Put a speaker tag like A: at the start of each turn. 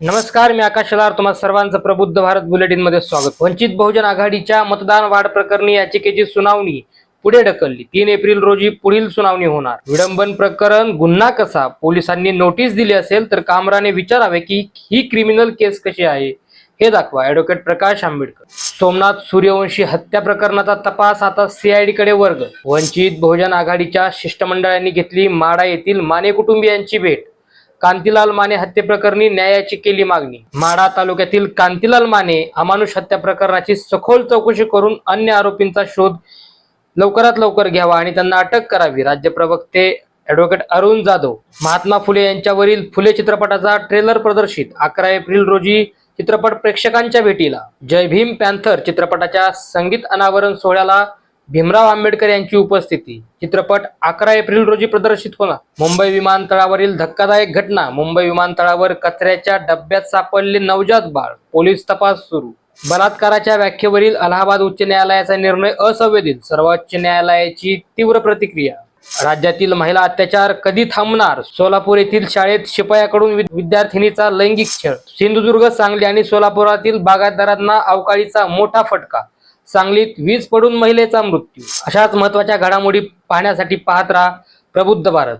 A: नमस्कार मी आकाश लार तुम्हा सर्वांचं प्रबुद्ध भारत बुलेटिनमध्ये स्वागत. वंचित बहुजन आघाडीच्या मतदान वाढ प्रकरणी याचिकेची सुनावणी पुढे ढकलली. तीन एप्रिल रोजी पुढील सुनावणी होणार. विडंबन प्रकरण गुन्हा कसा? पोलिसांनी नोटीस दिली असेल तर कामराने विचारावे की ही क्रिमिनल केस कशी आहे? हे दाखवा. ऍडव्होकेट प्रकाश आंबेडकर. सोमनाथ सूर्यवंशी हत्या प्रकरणाचा तपास आता सीआयडी कडे वर्ग. वंचित बहुजन आघाडीच्या शिष्टमंडळांनी घेतली माडा येथील माने कुटुंबियांची भेट. कांतीलाल माने हत्येप्रकरणी न्यायाची केली मागणी. माढा तालुक्यातील कांतीलाल माने अमानुष हत्या प्रकरणाची सखोल चौकशी करून अन्य आरोपींचा शोध लवकरात लवकर घ्यावा आणि त्यांना अटक करावी. राज्य प्रवक्ते ॲडव्होकेट अरुण जाधव महात्मा फुले यांच्यावरील फुले चित्रपटाचा ट्रेलर प्रदर्शित अकरा एप्रिल रोजी चित्रपट प्रेक्षकांच्या भेटीला. जय भीम पॅन्थर चित्रपटाच्या संगीत अनावरण सोहळ्याला भीमराव आंबेडकर यांची उपस्थिती. चित्रपट अकरा एप्रिल रोजी प्रदर्शित होणार. मुंबई विमानतळावरील धक्कादायक घटना. मुंबई विमानतळावर कचऱ्याच्या डब्यात सापडले नवजात बाळ. पोलीस तपास सुरू. बलात्काराच्या व्याख्येवरील अलाहाबाद उच्च न्यायालयाचा निर्णय असंवेदित. सर्वोच्च न्यायालयाची तीव्र प्रतिक्रिया. राज्यातील महिला अत्याचार कधी थांबणार? सोलापूर येथील शाळेत शिपायाकडून विद्यार्थिनीचा लैंगिक छळ. सिंधुदुर्ग सांगली आणि सोलापुरातील बागायतदारांना अवकाळीचा मोठा फटका. सांगलीत वीज पडून महिलेचा मृत्यू. अशाच महत्त्वाच्या घडामोडी पाहण्यासाठी पाहत राहा प्रबुद्ध भारत.